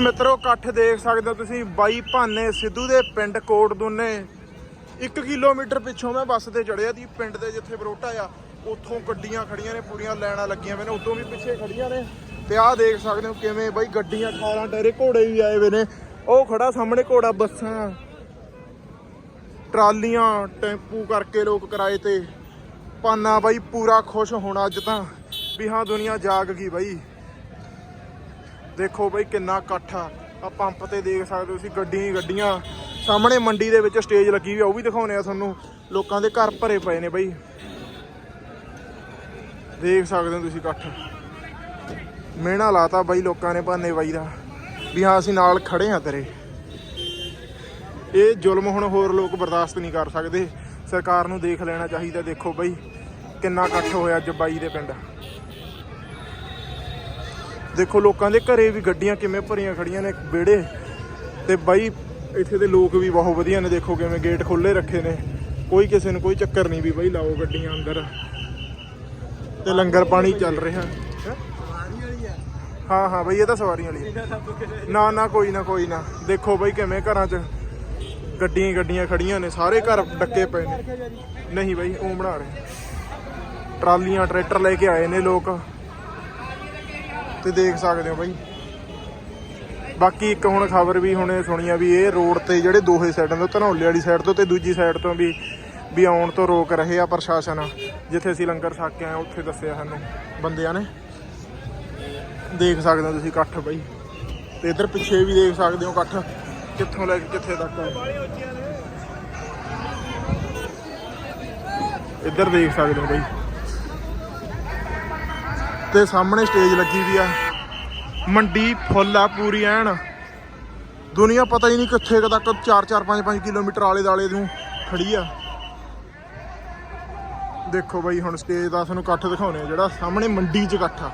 ਮਿੱਤਰੋ, ਇਕੱਠ ਦੇਖ ਸਕਦੇ ਹੋ ਤੁਸੀਂ, ਬਾਈ ਭਾਨੇ ਸਿੱਧੂ ਦੇ ਪਿੰਡ ਕੋਟ ਦੁੰਨੇ 1 ਕਿਲੋਮੀਟਰ ਪਿੱਛੋਂ ਮੈਂ ਬੱਸ ਤੇ ਚੜਿਆ ਦੀ ਪਿੰਡ ਦੇ ਜਿੱਥੇ ਬਰੋਟਾ ਆ, ਉੱਥੋਂ ਗੱਡੀਆਂ ਖੜੀਆਂ ਨੇ, ਪੂਰੀਆਂ ਲਾਈਨਾਂ ਲੱਗੀਆਂ ਹੋਈਆਂ ਨੇ ਉਦੋਂ ਵੀ ਪਿੱਛੇ ਖੜੀਆਂ ਨੇ। ਤੇ ਆਹ ਦੇਖ ਸਕਦੇ ਹੋ ਕਿਵੇਂ ਬਾਈ ਗੱਡੀਆਂ 18 ਟਾਇਰੇ ਘੋੜੇ ਵੀ ਆਏ ਹੋਏ ਨੇ। ਉਹ ਖੜਾ ਸਾਹਮਣੇ ਘੋੜਾ ਬੱਸਾਂ, ਟਰਾਲੀਆਂ, ਟੈਂਪੂ ਕਰਕੇ ਲੋਕ ਕਿਰਾਏ ਤੇ। ਪਾਨਾ ਬਾਈ ਪੂਰਾ ਖੁਸ਼ ਹੋਣਾ ਅੱਜ ਤਾਂ, ਵੀ ਹਾਂ ਦੁਨੀਆ ਜਾਗ ਗਈ ਬਾਈ। ਦੇਖੋ ਬਈ ਕਿੰਨਾ ਇਕੱਠ ਆ। ਆ ਪੰਪ ਤੇ ਦੇਖ ਸਕਦੇ ਹੋ ਤੁਸੀਂ ਗੱਡੀਆਂ ਗੱਡੀਆਂ। ਸਾਹਮਣੇ ਮੰਡੀ ਦੇ ਵਿੱਚ ਸਟੇਜ ਲੱਗੀ ਹੋਈ ਆ, ਉਹ ਵੀ ਦਿਖਾਉਣੇ ਆ ਤੁਹਾਨੂੰ। ਲੋਕਾਂ ਦੇ ਘਰ ਭਰੇ ਪਏ ਨੇ ਬਈ। ਦੇਖ ਸਕਦੇ ਹੋ ਤੁਸੀਂ ਇਕੱਠ। ਮਿਹਣਾ ਲਾਤਾ ਬਾਈ ਲੋਕਾਂ ਨੇ ਭਾਨੇ ਬਾਈ ਦਾ, ਵੀ ਹਾਂ ਅਸੀਂ ਨਾਲ ਖੜੇ ਆ ਤੇਰੇ। ਇਹ ਜ਼ੁਲਮ ਹੁਣ ਹੋਰ ਲੋਕ ਬਰਦਾਸ਼ਤ ਨਹੀਂ ਕਰ ਸਕਦੇ। ਸਰਕਾਰ ਨੂੰ ਦੇਖ ਲੈਣਾ ਚਾਹੀਦਾ, ਦੇਖੋ ਬਈ ਕਿੰਨਾ ਇਕੱਠ ਹੋਇਆ ਅੱਜ ਬਾਈ ਦੇ ਪਿੰਡ। ਦੇਖੋ ਲੋਕਾਂ ਦੇ ਘਰੇ ਵੀ ਗੱਡੀਆਂ ਕਿਵੇਂ ਭਰੀਆਂ ਖੜੀਆਂ ਨੇ, ਵਿਹੜੇ। ਤੇ ਬਾਈ, ਇੱਥੇ ਦੇ ਲੋਕ ਵੀ ਬਹੁਤ ਵਧੀਆ ਨੇ, ਦੇਖੋ ਕਿਵੇਂ ਗੇਟ ਖੁੱਲੇ ਰੱਖੇ ਨੇ। ਕੋਈ ਕਿਸੇ ਨੂੰ ਕੋਈ ਚੱਕਰ ਨਹੀਂ ਵੀ ਬਾਈ ਲਾਓ ਗੱਡੀਆਂ ਅੰਦਰ। ਤੇ ਲੰਗਰ ਪਾਣੀ ਚੱਲ ਰਿਹਾ। ਹਾਂ? ਹਾਂ ਬਈ, ਇਹ ਤਾਂ ਸਵਾਰੀਆਂ ਵਾਲੀ ਨਾ ਨਾ, ਕੋਈ ਨਾ ਕੋਈ ਨਾ। ਦੇਖੋ ਬਈ ਕਿਵੇਂ ਘਰਾਂ 'ਚ ਗੱਡੀਆਂ ਗੱਡੀਆਂ ਖੜੀਆਂ ਨੇ, ਸਾਰੇ ਘਰ ਡੱਕੇ ਪਏ ਨੇ। ਨਹੀਂ ਬਈ, ਉਹ ਬਣਾ ਰਹੇ। ਟਰਾਲੀਆਂ, ਟਰੈਕਟਰ ਲੈ ਕੇ ਆਏ ਨੇ ਲੋਕ। ਤੇ ਦੇਖ ਸਕਦੇ ਹੋ ਬਾਈ। ਬਾਕੀ ਇੱਕ ਹੁਣ ਖਬਰ ਵੀ ਹੁਣੇ ਸੁਣੀ ਆ ਵੀ ਇਹ ਰੋਡ ਤੇ ਜਿਹੜੇ ਦੋਹੇ ਸਾਈਡਾਂ ਤੋਂ ਧਨੌਲੇ ਵਾਲੀ ਸਾਈਡ ਤੋਂ ਤੇ ਦੂਜੀ ਸਾਈਡ ਤੋਂ ਵੀ ਵੀ ਆਉਣ ਤੋਂ ਰੋਕ ਰਹੇ ਆ ਪ੍ਰਸ਼ਾਸਨ, ਜਿੱਥੇ ਅਸੀਂ ਲੰਗਰ ਛਕ ਕੇ ਆਏ ਉੱਥੇ ਦੱਸਿਆ ਸਾਨੂੰ ਬੰਦਿਆਂ ਨੇ। ਦੇਖ ਸਕਦੇ ਹੋ ਤੁਸੀਂ ਇਕੱਠ ਬਾਈ। ਤੇ ਇਧਰ ਪਿੱਛੇ ਵੀ ਦੇਖ ਸਕਦੇ ਹੋ ਇਕੱਠ, ਕਿੱਥੋਂ ਲੈ ਕੇ ਕਿੱਥੇ ਤੱਕ ਆ। ਇੱਧਰ ਦੇਖ ਸਕਦੇ ਹੋ ਬਾਈ। ਤੇ ਸਾਹਮਣੇ ਸਟੇਜ ਲੱਗੀ ਵੀ ਆ। ਮੰਡੀ ਫੁੱਲ ਆ ਪੂਰੀ ਐਨ। ਦੁਨੀਆ ਪਤਾ ਹੀ ਨਹੀਂ ਕਿੱਥੇ ਤੱਕ 4 4 5 5 ਕਿਲੋਮੀਟਰ ਆਲੇ ਦਾਲੇ ਨੂੰ ਖੜੀ ਆ। ਦੇਖੋ ਬਾਈ ਹੁਣ ਸਟੇਜ ਦਾ ਤੁਹਾਨੂੰ ਇਕੱਠ ਦਿਖਾਉਣੇ ਆ ਜਿਹੜਾ ਸਾਹਮਣੇ ਮੰਡੀ 'ਚ ਇਕੱਠ ਆ।